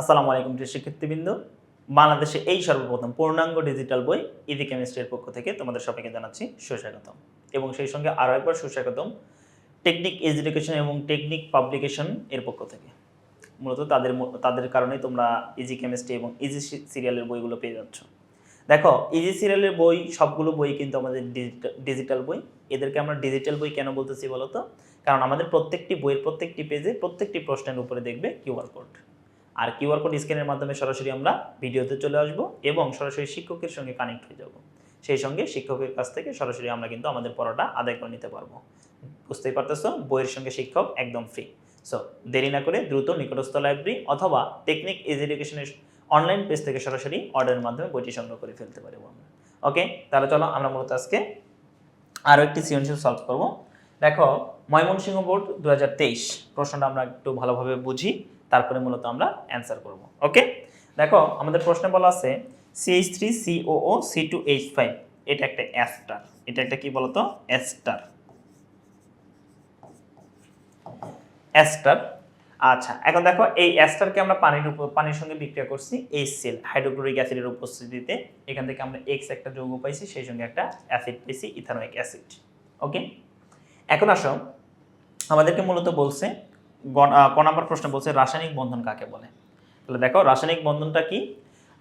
আসসালামু আলাইকুম প্রিয় শিক্ষার্থীবৃন্দ। বাংলাদেশে এই সর্বপ্রথম পূর্ণাঙ্গ ডিজিটাল বই ইজি কেমিস্ট্রির পক্ষ থেকে তোমাদের সবাইকে জানাচ্ছি সুস্বাগতম। এবং সেই সঙ্গে আরও একবার সুস্বাগতম টেকনিক এডুকেশন এবং টেকনিক পাবলিকেশন এর পক্ষ থেকে। মূলত তাদের তাদের কারণেই তোমরা ইজি কেমিস্ট্রি এবং ইজি সিরিয়ালের বইগুলো পেয়ে যাচ্ছ। দেখো, ইজি সিরিয়ালের বই, সবগুলো বই কিন্তু আমাদের ডিজিটাল বই। এদেরকে আমরা ডিজিটাল বই কেন বলতেছি বলো তো কারণ আমাদের প্রত্যেকটি বইয়ের প্রত্যেকটি পেজে প্রত্যেকটি প্রশ্নের উপরে দেখবে কিউআর কোড। আর কিউআর কোড স্ক্যানের মাধ্যমে সরাসরি আমরা ভিডিওতে চলে আসব এবং সরাসরি শিক্ষকের সঙ্গে কানেক্ট হয়ে যাব। সেই সঙ্গে শিক্ষকের কাছ থেকে সরাসরি আমরা কিন্তু আমাদের পড়াটা আদায় করে নিতে পারব। বুঝতেই পারতেছো? বইয়ের সঙ্গে শিক্ষক একদম ফ্রি সো দেরি না করে দ্রুত নিকটস্থ লাইব্রেরি অথবা টেকনিক ইজ এডুকেশনের অনলাইন পেজ থেকে সরাসরি অর্ডারের মাধ্যমে বইটি সংগ্রহ করে ফেলতে পারব আমরা। ওকে তাহলে চলো আমরা মূলত আজকে আরও একটি সৃজনশীল সলভ করব। দেখো, ময়মনসিংহ বোর্ড দু হাজার তেইশ। প্রশ্নটা আমরা একটু ভালোভাবে বুঝি। তারপরে মূলত আমরা অ্যান্সার করব। ওকে দেখো, আমাদের প্রশ্নে বলা আছে CH three COO C two H five এটা একটা অ্যাস্টার এটা একটা কি বলতো? অ্যাস্টার অ্যাস্টার আচ্ছা এখন দেখো, এই অ্যাস্টারকে আমরা পানির উপর পানির সঙ্গে বিক্রিয়া করছি এই সেল হাইড্রোক্লোরিক অ্যাসিডের উপস্থিতিতে। এখান থেকে আমরা এক্স একটা যৌগ পাইছি, সেই সঙ্গে একটা অ্যাসিড পাইছি ইথানোয়িক অ্যাসিড ওকে এখন আসো, আমাদেরকে মূলত বলছে ক নম্বর প্রশ্ন বলছে রাসায়নিক বন্ধন কাকে বলে? তাহলে দেখো, রাসায়নিক বন্ধনটা কি?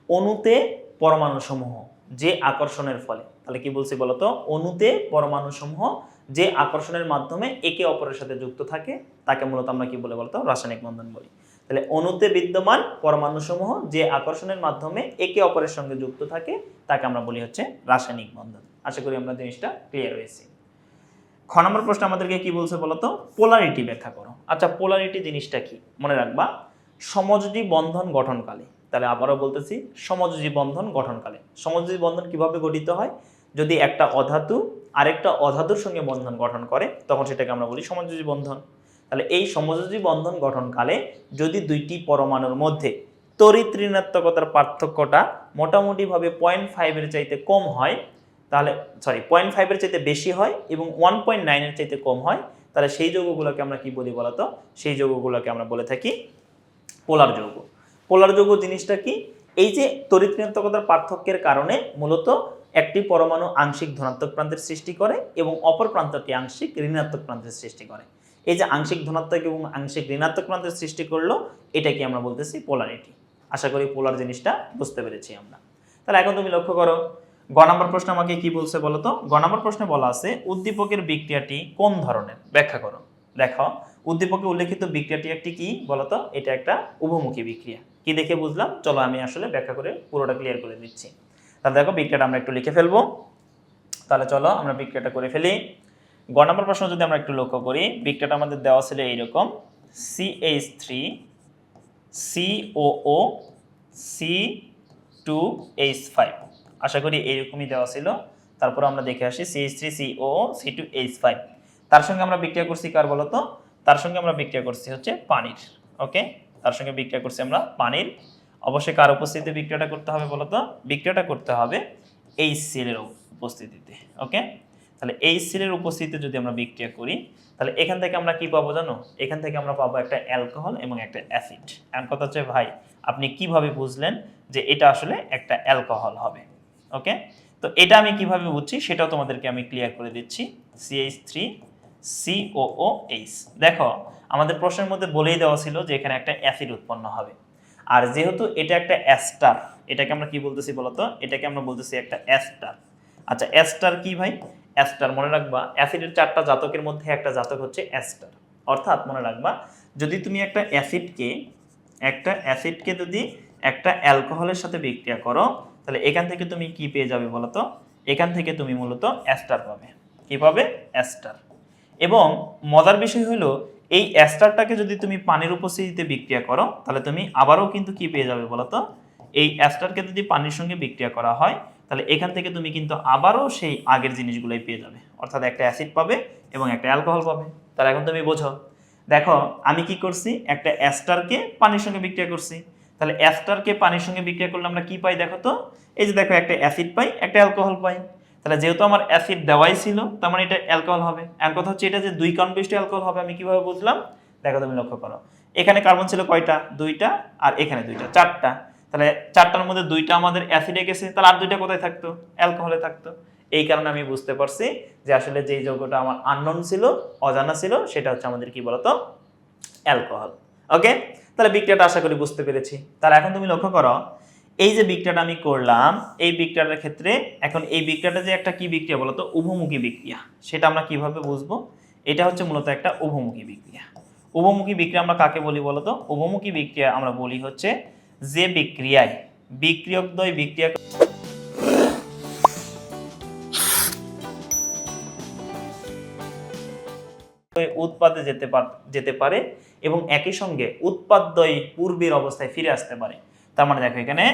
অণুতে পরমাণু সমূহ যে আকর্ষণের ফলে। তাহলে কি বলছি বলতো? অণুতে পরমাণু সমূহ যে আকর্ষণের মাধ্যমে একে অপরের সাথে যুক্ত থাকে, তাকে মূলত আমরা কি বলে বলতো? রাসায়নিক বন্ধন বলি। তাহলে অণুতে বিদ্যমান পরমাণু সমূহ যে আকর্ষণের মাধ্যমে একে অপরের সঙ্গে যুক্ত থাকে, তাকে আমরা বলি হচ্ছে রাসায়নিক বন্ধন। আশা করি আমরা জিনিসটা ক্লিয়ার হয়েছি। খ নম্বর প্রশ্ন আমাদেরকে কি বলছে বলতো? পোলারিটি ব্যাখ্যা করো। আচ্ছা পোলারিটি জিনিসটা কি? মনে রাখবা, সমযোজী বন্ধন গঠনকালে, তাহলে আবারও বলতেছি, সমযোজী বন্ধন গঠনকালে। সমযোজী বন্ধন কীভাবে গঠিত হয়? যদি একটা অধাতু আরেকটা অধাতুর সঙ্গে বন্ধন গঠন করে, তখন সেটাকে আমরা বলি সমযোজী বন্ধন। তাহলে এই সমযোজী বন্ধন গঠনকালে যদি দুইটি পরমাণুর মধ্যে তড়িৎ ঋণাত্মকতার পার্থক্যটা মোটামুটিভাবে পয়েন্ট ফাইভের চাইতে কম হয়, তাহলে সরি পয়েন্ট ফাইভের চাইতে বেশি হয় এবং ওয়ান পয়েন্ট নাইনের চাইতে কম হয় তাহলে সেই যৌগগুলোকে আমরা কি বলি বলতো? সেই যৌগগুলোকে আমরা বলে থাকি পোলার যৌগ। পোলার যৌগ জিনিসটা কি? এই যে তড়িৎ ঋণাত্মকতার পার্থক্যের কারণে মূলত একটি পরমাণু আংশিক ধনাত্মক প্রান্তের সৃষ্টি করে এবং অপর প্রান্তটি আংশিক ঋণাত্মক প্রান্তের সৃষ্টি করে। এই যে আংশিক ধনাত্মক এবং আংশিক ঋণাত্মক প্রান্তের সৃষ্টি করল, এটাকে আমরা বলতেছি পোলারিটি। আশা করি পোলার জিনিসটা বুঝতে পেরেছি আমরা। তাহলে এখন তুমি লক্ষ্য করো গ নম্বর প্রশ্ন আমাকে কি বলছে বলো তো? গ নম্বর প্রশ্নে বলা আছে, উদ্দীপকের বিক্রিয়াটি কোন ধরনের? ব্যাখ্যা করো। দেখো, উদ্দীপকে উল্লেখিত বিক্রিয়াটি একটি কি বলতো এটা একটা উভমুখী বিক্রিয়া। কি দেখে বুঝলাম? চলো আমি আসলে ব্যাখ্যা করে পুরোটা ক্লিয়ার করে দিচ্ছি। তাহলে দেখো, বিক্রিয়াটা আমরা একটু লিখে ফেলব। তাহলে চলো আমরা বিক্রিয়াটা করে ফেলি। গ নম্বর প্রশ্ন যদি আমরা একটু লক্ষ্য করি, বিক্রিয়াটা আমাদের দেওয়া ছিল এইরকম C H three COO C two H five আশা করি এইরকমই দেওয়া ছিল। তারপর আমরা দেখে আসি CH three CO C two H five তার সঙ্গে আমরা বিক্রিয়া করছি কার বলতো তার সঙ্গে আমরা বিক্রিয়া করছি হচ্ছে পানির ওকে তার সঙ্গে বিক্রিয়া করছি আমরা পানির। অবশ্যই কার উপস্থিতিতে বিক্রিয়াটা করতে হবে বলতো বিক্রিয়াটা করতে হবে এই সিলের উপস্থিতিতে ওকে তাহলে এই সিলের উপস্থিতিতে যদি আমরা বিক্রিয়া করি, তাহলে এখান থেকে আমরা কি পাবো জানো? এখান থেকে আমরা পাবো একটা অ্যালকোহল এবং একটা অ্যাসিড। এমন কথা হচ্ছে ভাই, আপনি কীভাবে বুঝলেন যে এটা আসলে একটা অ্যালকোহল হবে? ওকে তো এটা আমি কীভাবে বুঝছি? সেটাও তোমাদেরকে আমি ক্লিয়ার করে দিচ্ছি। সিএইচ থ্রি সিওও এইচ দেখো, আমাদের প্রশ্নের মধ্যে বলেই দেওয়া ছিল যে এখানে একটা অ্যাসিড উৎপন্ন হবে। আর যেহেতু এটা একটা অ্যাস্টার এটাকে আমরা কি বলতেছি বলতো? এটাকে আমরা বলতেছি একটা অ্যাস্টার আচ্ছা অ্যাস্টার কি ভাই? অ্যাস্টার মনে রাখবা অ্যাসিডের চারটা জাতকের মধ্যে একটা জাতক হচ্ছে অ্যাস্টার অর্থাৎ মনে রাখবা, যদি তুমি একটা অ্যাসিডকে একটা অ্যাসিডকে যদি একটা অ্যালকোহলের সাথে বিক্রিয়া করো তাহলে এখান থেকে তুমি কি পেয়ে যাবে বলো তো? এখান থেকে তুমি মূলত অ্যাস্টার পাবে। কি পাবে? অ্যাস্টার এবং মজার বিষয় হলো, এই অ্যাস্টারটাকে যদি তুমি পানির উপস্থিতিতে বিক্রিয়া করো, তাহলে তুমি আবারও কিন্তু কি পেয়ে যাবে বলো তো? এই অ্যাস্টারকে যদি পানির সঙ্গে বিক্রিয়া করা হয়, তাহলে এখান থেকে তুমি কিন্তু আবারও সেই আগের জিনিসগুলোই পেয়ে যাবে। অর্থাৎ একটা অ্যাসিড পাবে এবং একটা অ্যালকোহল পাবে। তাহলে এখন তুমি বোঝো, দেখো, আমি কি করছি? একটা অ্যাস্টারকে পানির সঙ্গে বিক্রিয়া করছি। তাহলে অ্যাস্টারকে পানির সঙ্গে বিক্রিয়া করলে আমরা কি পাই দেখো তো? এই যে দেখো, একটা অ্যাসিড পাই, একটা অ্যালকোহল পাই। তাহলে যেহেতু আমার অ্যাসিড দেওয়াই ছিল, তার মানে এটা অ্যালকোহল হবে। এর কথা হচ্ছে এটা যে দুই কনবিষ্ট অ্যালকোহল হবে, আমি কীভাবে বুঝলাম? দেখো তুমি লক্ষ্য করো। এখানে কার্বন ছিল কয়টা? দুইটা, আর এখানে দুইটা, চারটা। তাহলে চারটার মধ্যে দুইটা আমাদের অ্যাসিডে গেছে, তাহলে আর দুইটা কোথায় থাকতো? অ্যালকোহলে থাকতো। এই কারণে আমি বুঝতে পারছি যে আসলে যেই যৌগটা আমার আননোন ছিল, অজানা ছিল, সেটা হচ্ছে আমাদের কি বলতো? অ্যালকোহল ওকে তাহলে বিক্রিয়াটা আশা করি বুঝতে পেরেছি। তাহলে এখন তুমি লক্ষ্য করো, এই যে বিক্রিয়াটা আমি করলাম, এই বিক্রিয়াটার ক্ষেত্রে এখন এই বিক্রিয়াটা যে একটা কি বিক্রিয়া বলতো? উভমুখী বিক্রিয়া। সেটা আমরা কীভাবে বুঝব? এটা হচ্ছে মূলত একটা উভমুখী বিক্রিয়া। উভমুখী বিক্রিয়া আমরা কাকে বলি বলতো? উভমুখী বিক্রিয়া আমরা বলি হচ্ছে যে বিক্রিয়ায় বিক্রিয়কদ্বয় বিক্রিয়া উৎপাদে যেতে যেতে পারে এবং একই সঙ্গে উৎপাদ্যই পূর্বের অবস্থায় ফিরে আসতে পারে। তার মানে দেখো এখানে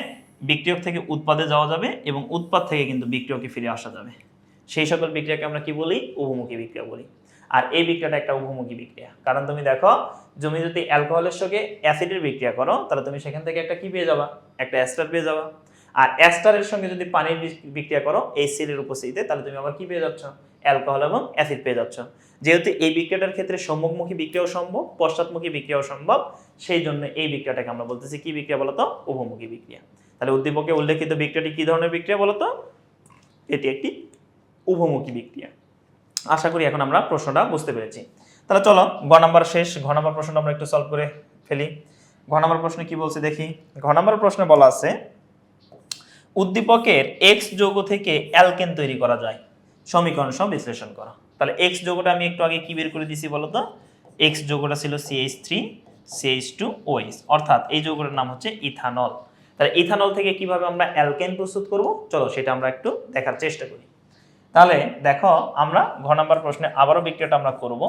বিক্রিয়ক থেকে উৎপাদে যাওয়া যাবে এবং উৎপাদ থেকে কিন্তু বিক্রিয়কে ফিরে আসা যাবে। সেই সকল বিক্রিয়াকে আমরা কি বলি? উভমুখী বিক্রিয়া বলি। আর এই বিক্রিয়াটা একটা উভমুখী বিক্রিয়া। কারণ তুমি দেখো তুমি যদি অ্যালকোহলের সঙ্গে অ্যাসিডের বিক্রিয়া করো, তাহলে তুমি সেখান থেকে একটা কি পেয়ে যাবা? একটা অ্যাস্টার পেয়ে যাবা। আর অ্যাস্টারের সঙ্গে যদি পানির বিক্রিয়া করো, এই সিলের উপস্থিতিতে, তাহলে তুমি আবার কি পেয়ে যাচ্ছ? অ্যালকোহল এবং অ্যাসিড পেয়ে যাচ্ছ। যেহেতু এই বিক্রিয়াটার ক্ষেত্রে সম্মুখমুখী বিক্রিয়াও সম্ভব, পশ্চাৎমুখী বিক্রিয়াও সম্ভব, সেই জন্য এই বিক্রিয়াটাকে আমরা বলতেছি কি বিক্রিয়া বলতো? উভমুখী বিক্রিয়া। তাহলে উদ্দীপকে উল্লেখিত বিক্রিয়াটি কি ধরনের বিক্রিয়া বলতো? এটি একটি উভমুখী বিক্রিয়া। আশা করি এখন আমরা প্রশ্নটা বুঝতে পেরেছি। তাহলে চলো, ঘ নাম্বার শেষ, ঘ নাম্বার প্রশ্নটা আমরা একটু সলভ করে ফেলি। ঘ নাম্বার প্রশ্নে কি বলছে দেখি। ঘ নাম্বার প্রশ্নে বলা আছে, উদ্দীপকের এক্স যৌগ থেকে অ্যালকেন তৈরি করা যায়। সমীকরণ সহ বিশ্লেষণ করা। তাহলে এক্স যোগটা আমি একটু আগে কি বের করে দিছি বলতো? এক্স যোগটা ছিল CH three CH two OH অর্থাৎ এই যৌগটার নাম হচ্ছে ইথানল তাহলে ইথানল থেকে কীভাবে আমরা অ্যালকেন প্রস্তুত করব? চলো সেটা আমরা একটু দেখার চেষ্টা করি। তাহলে দেখো, আমরা ঘ নাম্বার প্রশ্নে আবারও বিক্রিয়াটা আমরা করব।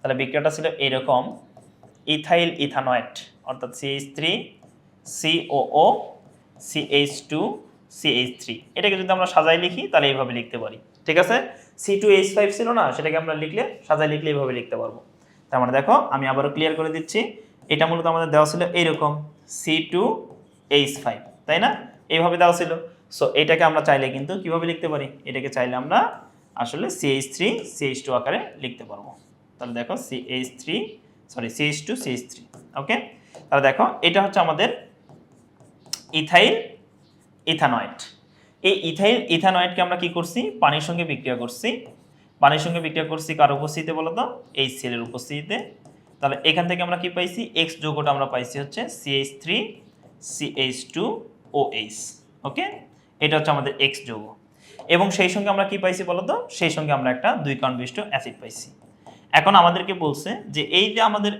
তাহলে বিক্রিয়াটা ছিল এরকম ইথাইল ইথানয়েট অর্থাৎ CH three COO CH two CH three এটাকে যদি আমরা সাজাই লিখি, তাহলে এইভাবে লিখতে পারি। ঠিক আছে? সি টু এইচ ফাইভ ছিল না, সেটাকে আমরা লিখলে সাজাই লিখলে এইভাবে লিখতে পারব। তার মানে দেখো, আমি আবারও ক্লিয়ার করে দিচ্ছি। এটা মূলত আমাদের দেওয়া ছিল এইরকম সি টু এইচ ফাইভ তাই না? এইভাবে দেওয়া ছিল। সো এটাকে আমরা চাইলে কিন্তু কীভাবে লিখতে পারি? এটাকে চাইলে আমরা আসলে সিএইচ থ্রি সিএইচ টু আকারে লিখতে পারব। তাহলে দেখো CH three sorry CH two CH three okay তাহলে দেখো, এটা হচ্ছে আমাদের ইথাইল, ইথানয়েড। এই ইথাইল ইথানয়েডকে আমরা কি করছি? পানির সঙ্গে বিক্রিয়া করছি। পানির সঙ্গে বিক্রিয়া করছি কার উপস্থিতিতে বলো তো? এই সেলের উপস্থিতিতে। তাহলে এখান থেকে আমরা কি পাইছি? এক্স যৌগটা আমরা পাইছি হচ্ছে CH three CH two O H okay? এটা হচ্ছে আমাদের এক্স যৌগ। এবং সেই সঙ্গে আমরা কি পাইছি বলো তো? সেই সঙ্গে আমরা একটা দুই কার্বন বিশিষ্ট অ্যাসিড পাইছি। এখন আমাদেরকে বলছে যে এই যে আমাদের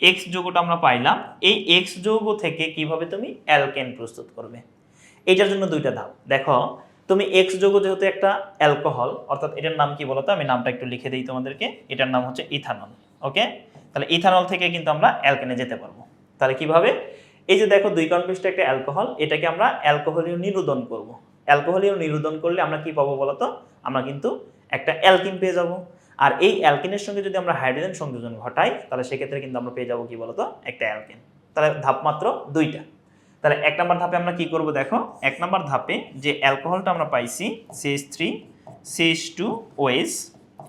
এক্স যৌগটা আমরা পাইলাম, এই এক্স যৌগ থেকে কীভাবে তুমি অ্যালকেন প্রস্তুত করবে? এটার জন্য দুইটা ধাপ দেখো, তুমি এক্স যৌগ যেহেতু একটা অ্যালকোহল অর্থাৎ এটার নাম কি বলতো? আমি নামটা একটু লিখে দিই তোমাদেরকে। এটার নাম হচ্ছে ইথানল ওকে তাহলে ইথানল থেকে কিন্তু আমরা অ্যালকেনে যেতে পারব। তাহলে কীভাবে? এই যে দেখো, দুই কনবিষ্ট একটা অ্যালকোহল এটাকে আমরা অ্যালকোহলীয় নিরোধন করব। অ্যালকোহলীয় নিরোধন করলে আমরা কি পাবো বলতো? আমরা কিন্তু একটা অ্যালকিন পেয়ে যাব। আর এই অ্যালকিনের সঙ্গে যদি আমরা হাইড্রোজেন সংযোজন ঘটাই, তাহলে সেক্ষেত্রে কিন্তু আমরা পেয়ে যাব কি বলতো? একটা অ্যালকিন তাহলে ধাপ মাত্র দুইটা। তাহলে এক নম্বর ধাপে আমরা কি করব দেখো? এক নম্বর ধাপে যে অ্যালকোহলটা আমরা পাইছি CH three CH two O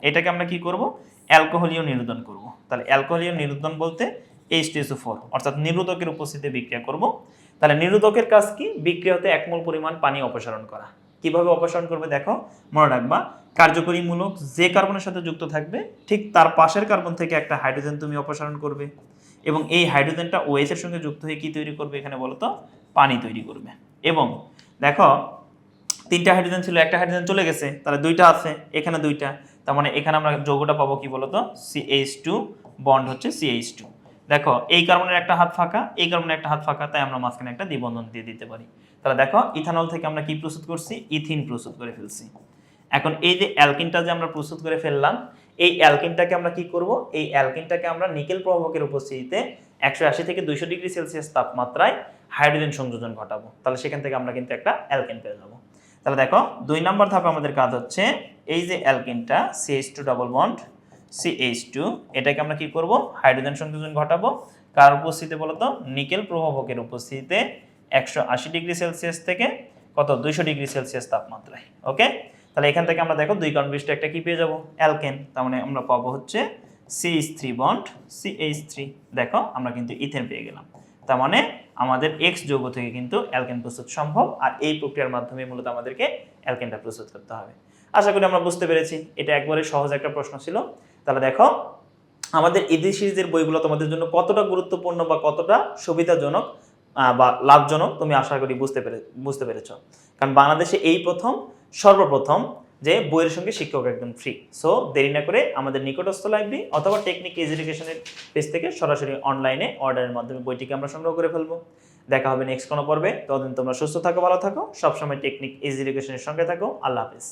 এটাকে আমরা কি করব? অ্যালকোহলীয় নিরোধন করব। তাহলে অ্যালকোহলীয় নিরোধন বলতে এইচ টু ফোর অর্থাৎ নিরোধকের উপস্থিতিতে বিক্রিয়া করব। তাহলে নিরোধকের কাজ কি? বিক্রিয়া হতে একমূল পরিমাণ পানি অপসারণ করা। কীভাবে অপসারণ করবে দেখো? মনে রাখবা, কার্যকরী মূলক যে কার্বনের সাথে যুক্ত থাকবে, ঠিক তার পাশের কার্বন থেকে একটা হাইড্রোজেন তুমি অপসারণ করবে। এবং এই হাইড্রোজেনটা ওএইচ এর সঙ্গে যুক্ত হয়ে কি তৈরি করবে এখানে বলতো? পানি তৈরি করবে। এবং দেখো, তিনটা হাইড্রোজেন ছিল, একটা হাইড্রোজেন চলে গেছে, তাহলে দুইটা আছে, এখানে দুইটা। তার মানে এখানে আমরা যৌগটা পাবো কি বলতো? CH two bond CH two two দেখো, এই কার্বনের একটা হাত ফাঁকা, এই কার্বনের একটা হাত ফাঁকা, তাই আমরা মাঝখানে একটা দ্বিবন্ধন দিয়ে দিতে পারি। তাহলে দেখো, ইথানল থেকে আমরা কি প্রস্তুত করছি? ইথিন প্রস্তুত করে ফেলছি। এখন এই যে অ্যালকিনটা যে আমরা প্রস্তুত করে ফেললাম এই অ্যালকিনটাকে আমরা কি করব? এই অ্যালকিনটাকে আমরা নিকেল প্রভাবকের উপস্থিতিতে একশো আশি থেকে দুইশো ডিগ্রি সেলসিয়াস তাপমাত্রায় হাইড্রোজেন সংযোজন ঘটাবো। তাহলে সেখান থেকে আমরা কিন্তু একটা অ্যালকেন পেয়ে যাব। তাহলে দেখো, দুই নম্বর ধাপে আমাদের কাজ হচ্ছে এই যে অ্যালকিনটা CH two double bond CH two এটাকে আমরা কি করব? হাইড্রোজেন সংযোজন ঘটাবো। কার উপস্থিতিতে বলতো? নিকেল প্রভাবকের উপস্থিতিতে একশো আশি ডিগ্রি সেলসিয়াস থেকে কত? দুইশো ডিগ্রি সেলসিয়াস তাপমাত্রায়। ওকে? তাহলে এখান থেকে আমরা দেখো দুই কার্বন বিশিষ্ট একটা কি পেয়ে যাব? অ্যালকেন। তার মানে আমরা পাবো হচ্ছে CH three bond CH three দেখো, আমরা কিন্তু ইথেন পেয়ে গেলাম। তার মানে আমাদের এক্স যৌগ থেকে কিন্তু অ্যালকেন প্রস্তুত সম্ভব, আর এই প্রক্রিয়ার মাধ্যমে মূলত আমাদেরকে অ্যালকেনটা প্রস্তুত করতে হবে। আশা করি আমরা বুঝতে পেরেছি, এটা একবারে সহজ একটা প্রশ্ন ছিল। তাহলে দেখো, আমাদের ইদি সিরিজের বইগুলো তোমাদের জন্য কতটা গুরুত্বপূর্ণ বা কতটা সুবিধাজনক বা লাভজনক, তুমি আশা করি বুঝতে পেরে, বুঝতে পেরেছ। কারণ বাংলাদেশে এই প্রথম সর্বপ্রথম যে বইয়ের সঙ্গে শিক্ষক একদম ফ্রি সো দেরি না করে আমাদের নিকটস্থ লাইব্রেরি অথবা টেকনিক এডুকেশনের পেজ থেকে সরাসরি অনলাইনে অর্ডারের মাধ্যমে বইটিকে আমরা সংগ্রহ করে ফেলব। দেখা হবে নেক্সট কোনো পর্বে। ততদিন তোমরা সুস্থ থাকো, ভালো থাকো, সবসময় টেকনিক এডুকেশনের সঙ্গে থাকো। আল্লাহ হাফিজ।